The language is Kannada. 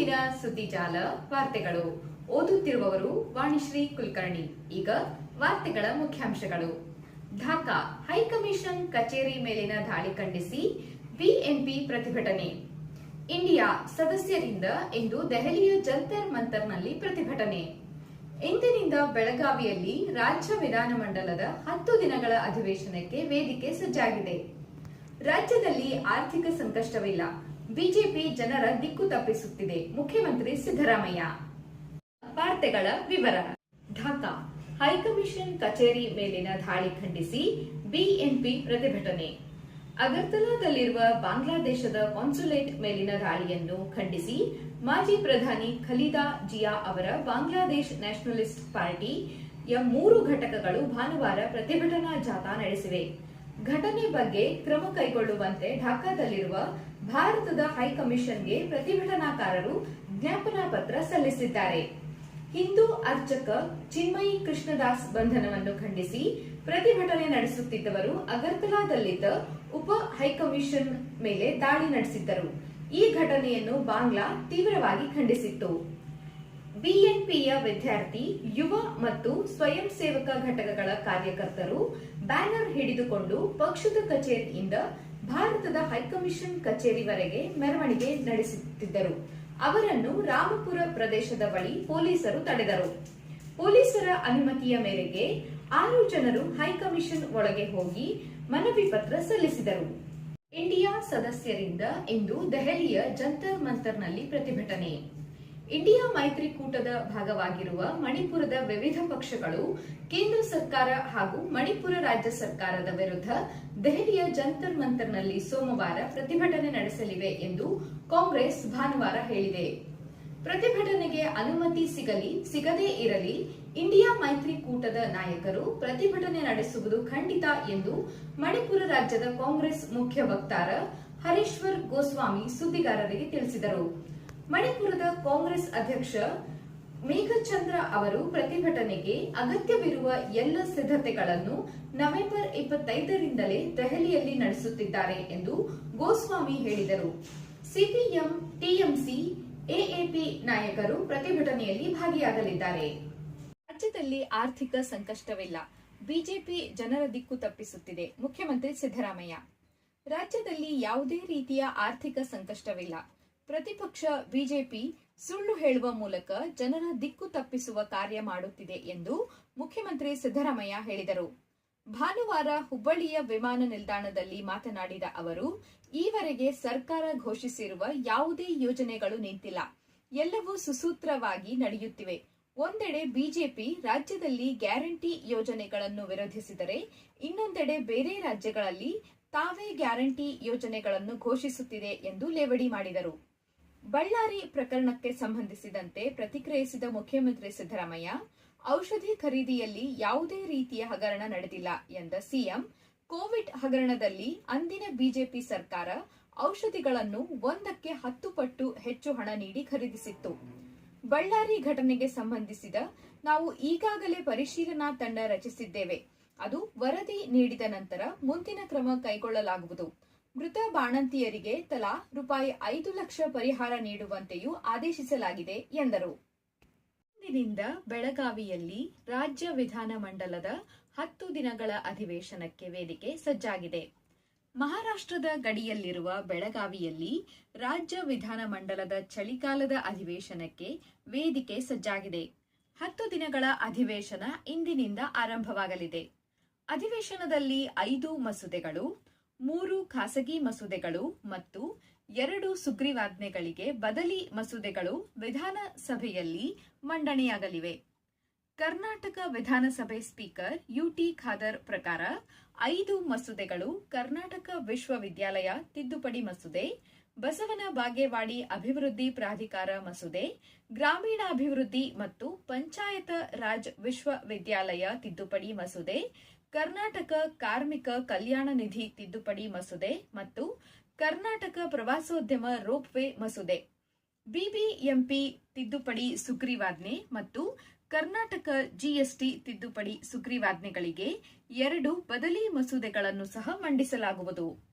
ಪ್ರತಿದಿನ ಸುದ್ದಿಜಾಲ ವಾರ್ತೆಗಳು. ಓದುತ್ತಿರುವವರು ವಾಣಿಶ್ರೀ ಕುಲಕರ್ಣಿ. ಈಗ ವಾರ್ತೆಗಳ ಮುಖ್ಯಾಂಶಗಳು. ಢಾಕಾ ಹೈಕಮಿಷನ್ ಕಚೇರಿ ಮೇಲಿನ ದಾಳಿ ಖಂಡಿಸಿ ಬಿಎನ್ಪಿ ಪ್ರತಿಭಟನೆ. ಇಂಡಿಯಾ ಸದಸ್ಯರಿಂದ ಇಂದು ದೆಹಲಿಯ ಜಂತರ್ ಮಂತರ್ನಲ್ಲಿ ಪ್ರತಿಭಟನೆ. ಇಂದಿನಿಂದ ಬೆಳಗಾವಿಯಲ್ಲಿ ರಾಜ್ಯ ವಿಧಾನಮಂಡಲದ ಹತ್ತು ದಿನಗಳ ಅಧಿವೇಶನಕ್ಕೆ ವೇದಿಕೆ ಸಜ್ಜಾಗಿದೆ. ರಾಜ್ಯದಲ್ಲಿ ಆರ್ಥಿಕ ಸಂಕಷ್ಟವಿಲ್ಲ. ಬಿಜೆಪಿ ಜನರ ದಿಕ್ಕು ತಪ್ಪಿಸುತ್ತಿದೆ. ಮುಖ್ಯಮಂತ್ರಿ ಸಿದ್ದರಾಮಯ್ಯ. ವಾರ್ತೆಗಳ ವಿವರ. ಢಾಕಾ. ಹೈಕಮಿಷನ್ ಕಚೇರಿ ಮೇಲಿನ ದಾಳಿ ಖಂಡಿಸಿ ಬಿಎನ್ಪಿ ಪ್ರತಿಭಟನೆ. ಅಗರ್ತಲಾದಲ್ಲಿರುವ ಬಾಂಗ್ಲಾದೇಶದ ಕಾನ್ಸುಲೇಟ್ ಮೇಲಿನ ದಾಳಿಯನ್ನು ಖಂಡಿಸಿ ಮಾಜಿ ಪ್ರಧಾನಿ ಖಲೀದಾ ಜಿಯಾ ಅವರ ಬಾಂಗ್ಲಾದೇಶ್ ನ್ಯಾಷನಲಿಸ್ಟ್ ಪಾರ್ಟಿಯ ಮೂರು ಘಟಕಗಳು ಭಾನುವಾರ ಪ್ರತಿಭಟನಾ ಜಾಥಾ ನಡೆಸಿವೆ. ಘಟನೆ ಬಗ್ಗೆ ಕ್ರಮ ಕೈಗೊಳ್ಳುವಂತೆ ಢಾಕಾದಲ್ಲಿರುವ ಭಾರತದ ಹೈಕಮಿಷನ್ಗೆ ಪ್ರತಿಭಟನಾಕಾರರು ಜ್ಞಾಪನಾ ಪತ್ರ ಸಲ್ಲಿಸಿದ್ದಾರೆ. ಹಿಂದೂ ಅರ್ಚಕ ಚಿನ್ಮಯಿ ಕೃಷ್ಣದಾಸ್ ಬಂಧನವನ್ನು ಖಂಡಿಸಿ ಪ್ರತಿಭಟನೆ ನಡೆಸುತ್ತಿದ್ದವರು ಅಗರ್ತಲಾದಲ್ಲಿದ್ದ ಉಪ ಹೈಕಮಿಷನ್ ಮೇಲೆ ದಾಳಿ ನಡೆಸಿದ್ದರು. ಈ ಘಟನೆಯನ್ನು ಬಾಂಗ್ಲಾ ತೀವ್ರವಾಗಿ ಖಂಡಿಸಿತ್ತು. ಬಿಎನ್ಪಿಯ ವಿದ್ಯಾರ್ಥಿ, ಯುವ ಮತ್ತು ಸ್ವಯಂ ಸೇವಕ ಘಟಕಗಳ ಕಾರ್ಯಕರ್ತರು ಬ್ಯಾನರ್ ಹಿಡಿದುಕೊಂಡು ಪಕ್ಷದ ಕಚೇರಿಯಿಂದ ಭಾರತದ ಹೈಕಮಿಷನ್ ಕಚೇರಿವರೆಗೆ ಮೆರವಣಿಗೆ ನಡೆಸುತ್ತಿದ್ದರು. ಅವರನ್ನು ರಾಮಪುರ ಪ್ರದೇಶದ ಬಳಿ ಪೊಲೀಸರು ತಡೆದರು. ಪೊಲೀಸರ ಅನುಮತಿಯ ಮೇರೆಗೆ ಆರು ಜನರು ಹೈಕಮಿಷನ್ ಒಳಗೆ ಹೋಗಿ ಮನವಿ ಪತ್ರ ಸಲ್ಲಿಸಿದರು. ಇಂಡಿಯಾ ಸದಸ್ಯರಿಂದ ಇಂದು ದೆಹಲಿಯ ಜಂತರ್ ಮಂತರ್ನಲ್ಲಿ ಪ್ರತಿಭಟನೆ. ಇಂಡಿಯಾ ಮೈತ್ರಿಕೂಟದ ಭಾಗವಾಗಿರುವ ಮಣಿಪುರದ ವಿವಿಧ ಪಕ್ಷಗಳು ಕೇಂದ್ರ ಸರ್ಕಾರ ಹಾಗೂ ಮಣಿಪುರ ರಾಜ್ಯ ಸರ್ಕಾರದ ವಿರುದ್ಧ ದೆಹಲಿಯ ಜಂತರ್ ಮಂತರ್ನಲ್ಲಿ ಸೋಮವಾರ ಪ್ರತಿಭಟನೆ ನಡೆಸಲಿವೆ ಎಂದು ಕಾಂಗ್ರೆಸ್ ಭಾನುವಾರ ಹೇಳಿದೆ. ಪ್ರತಿಭಟನೆಗೆ ಅನುಮತಿ ಸಿಗಲಿ, ಸಿಗದೇ ಇರಲಿ, ಇಂಡಿಯಾ ಮೈತ್ರಿಕೂಟದ ನಾಯಕರು ಪ್ರತಿಭಟನೆ ನಡೆಸುವುದು ಖಂಡಿತ ಎಂದು ಮಣಿಪುರ ರಾಜ್ಯದ ಕಾಂಗ್ರೆಸ್ ಮುಖ್ಯ ವಕ್ತಾರ ಹರೀಶ್ವರ್ ಗೋಸ್ವಾಮಿ ಸುದ್ದಿಗಾರರಿಗೆ ತಿಳಿಸಿದರು. ಮಣಿಪುರದ ಕಾಂಗ್ರೆಸ್ ಅಧ್ಯಕ್ಷ ಮೇಘಚಂದ್ರ ಅವರು ಪ್ರತಿಭಟನೆಗೆ ಅಗತ್ಯವಿರುವ ಎಲ್ಲ ಸಿದ್ಧತೆಗಳನ್ನು ನವೆಂಬರ್ ಇಪ್ಪತ್ತೈದರಿಂದಲೇ ದೆಹಲಿಯಲ್ಲಿ ನಡೆಸುತ್ತಿದ್ದಾರೆ ಎಂದು ಗೋಸ್ವಾಮಿ ಹೇಳಿದರು. ಸಿಪಿಎಂ, ಟಿಎಂಸಿ, ಎಎಪಿ ನಾಯಕರು ಪ್ರತಿಭಟನೆಯಲ್ಲಿ ಭಾಗಿಯಾಗಲಿದ್ದಾರೆ. ರಾಜ್ಯದಲ್ಲಿ ಆರ್ಥಿಕ ಸಂಕಷ್ಟವಿಲ್ಲ. ಬಿಜೆಪಿ ಜನರ ದಿಕ್ಕು ತಪ್ಪಿಸುತ್ತಿದೆ. ಮುಖ್ಯಮಂತ್ರಿ ಸಿದ್ದರಾಮಯ್ಯ. ರಾಜ್ಯದಲ್ಲಿ ಯಾವುದೇ ರೀತಿಯ ಆರ್ಥಿಕ ಸಂಕಷ್ಟವಿಲ್ಲ. ಪ್ರತಿಪಕ್ಷ ಬಿಜೆಪಿ ಸುಳ್ಳು ಹೇಳುವ ಮೂಲಕ ಜನರ ದಿಕ್ಕು ತಪ್ಪಿಸುವ ಕಾರ್ಯ ಮಾಡುತ್ತಿದೆ ಎಂದು ಮುಖ್ಯಮಂತ್ರಿ ಸಿದ್ದರಾಮಯ್ಯ ಹೇಳಿದರು. ಭಾನುವಾರ ಹುಬ್ಬಳ್ಳಿಯ ವಿಮಾನ ನಿಲ್ದಾಣದಲ್ಲಿ ಮಾತನಾಡಿದ ಅವರು, ಈವರೆಗೆ ಸರ್ಕಾರ ಘೋಷಿಸಿರುವ ಯಾವುದೇ ಯೋಜನೆಗಳು ನಿಂತಿಲ್ಲ. ಎಲ್ಲವೂ ಸುಸೂತ್ರವಾಗಿ ನಡೆಯುತ್ತಿವೆ. ಒಂದೆಡೆ ಬಿಜೆಪಿ ರಾಜ್ಯದಲ್ಲಿ ಗ್ಯಾರಂಟಿ ಯೋಜನೆಗಳನ್ನು ವಿರೋಧಿಸಿದರೆ, ಇನ್ನೊಂದೆಡೆ ಬೇರೆ ರಾಜ್ಯಗಳಲ್ಲಿ ತಾವೇ ಗ್ಯಾರಂಟಿ ಯೋಜನೆಗಳನ್ನು ಘೋಷಿಸುತ್ತಿದೆ ಎಂದು ಲೇವಡಿ ಮಾಡಿದರು. ಬಳ್ಳಾರಿ ಪ್ರಕರಣಕ್ಕೆ ಸಂಬಂಧಿಸಿದಂತೆ ಪ್ರತಿಕ್ರಿಯಿಸಿದ ಮುಖ್ಯಮಂತ್ರಿ ಸಿದ್ದರಾಮಯ್ಯ, ಔಷಧಿ ಖರೀದಿಯಲ್ಲಿ ಯಾವುದೇ ರೀತಿಯ ಹಗರಣ ನಡೆದಿಲ್ಲ ಎಂದ ಸಿಎಂ, ಕೋವಿಡ್ ಹಗರಣದಲ್ಲಿ ಅಂದಿನ ಬಿಜೆಪಿ ಸರ್ಕಾರ ಔಷಧಿಗಳನ್ನು ಒಂದಕ್ಕೆ ಹತ್ತು ಪಟ್ಟು ಹೆಚ್ಚು ಹಣ ನೀಡಿ ಖರೀದಿಸಿತ್ತು. ಬಳ್ಳಾರಿ ಘಟನೆಗೆ ಸಂಬಂಧಿಸಿದ ನಾವು ಈಗಾಗಲೇ ಪರಿಶೀಲನಾ ತಂಡ ರಚಿಸಿದ್ದೇವೆ. ಅದು ವರದಿ ನೀಡಿದ ನಂತರ ಮುಂದಿನ ಕ್ರಮ ಕೈಗೊಳ್ಳಲಾಗುವುದು. ಮೃತ ಬಾಣಂತಿಯರಿಗೆ ತಲಾ ರೂಪಾಯಿ ಐದು ಲಕ್ಷ ಪರಿಹಾರ ನೀಡುವಂತೆಯೂ ಆದೇಶಿಸಲಾಗಿದೆ ಎಂದರು. ಇಂದಿನಿಂದ ಬೆಳಗಾವಿಯಲ್ಲಿ ರಾಜ್ಯ ವಿಧಾನಮಂಡಲದ ಹತ್ತು ದಿನಗಳ ಅಧಿವೇಶನಕ್ಕೆ ವೇದಿಕೆ ಸಜ್ಜಾಗಿದೆ. ಮಹಾರಾಷ್ಟ್ರದ ಗಡಿಯಲ್ಲಿರುವ ಬೆಳಗಾವಿಯಲ್ಲಿ ರಾಜ್ಯ ವಿಧಾನಮಂಡಲದ ಚಳಿಗಾಲದ ಅಧಿವೇಶನಕ್ಕೆ ವೇದಿಕೆ ಸಜ್ಜಾಗಿದೆ. ಹತ್ತು ದಿನಗಳ ಅಧಿವೇಶನ ಇಂದಿನಿಂದ ಆರಂಭವಾಗಲಿದೆ. ಅಧಿವೇಶನದಲ್ಲಿ ಐದು ಮಸೂದೆಗಳು ಮೂರು ಖಾಸಗಿ ಮಸೂದೆಗಳು ಮತ್ತು ಎರಡು ಸುಗ್ರೀವಾಜ್ಞೆಗಳಿಗೆ ಬದಲಿ ಮಸೂದೆಗಳು ವಿಧಾನಸಭೆಯಲ್ಲಿ ಮಂಡನೆಯಾಗಲಿವೆ. ಕರ್ನಾಟಕ ವಿಧಾನಸಭೆ ಸ್ಪೀಕರ್ ಯುಟಿ ಖಾದರ್ ಪ್ರಕಾರ ಐದು ಮಸೂದೆಗಳು ಕರ್ನಾಟಕ ವಿಶ್ವವಿದ್ಯಾಲಯ ತಿದ್ದುಪಡಿ ಮಸೂದೆ, ಬಸವನ ಬಾಗೇವಾಡಿ ಅಭಿವೃದ್ಧಿ ಪ್ರಾಧಿಕಾರ ಮಸೂದೆ, ಗ್ರಾಮೀಣಾಭಿವೃದ್ಧಿ ಮತ್ತು ಪಂಚಾಯತ ರಾಜ್ ವಿಶ್ವವಿದ್ಯಾಲಯ ತಿದ್ದುಪಡಿ ಮಸೂದೆ ಕರ್ನಾಟಕ ಕಾರ್ಮಿಕ ಕಲ್ಯಾಣ ನಿಧಿ ತಿದ್ದುಪಡಿ ಮಸೂದೆ ಮತ್ತು ಕರ್ನಾಟಕ ಪ್ರವಾಸೋದ್ಯಮ ರೋಪ್ವೇ ಮಸೂದೆ. ಬಿಬಿಎಂಪಿ ತಿದ್ದುಪಡಿ ಸುಗ್ರೀವಾಜ್ಞೆ ಮತ್ತು ಕರ್ನಾಟಕ ಜಿಎಸ್ಟಿ ತಿದ್ದುಪಡಿ ಸುಗ್ರೀವಾಜ್ಞೆಗಳಿಗೆ ಎರಡು ಬದಲಿ ಮಸೂದೆಗಳನ್ನು ಸಹ ಮಂಡಿಸಲಾಗುವುದು.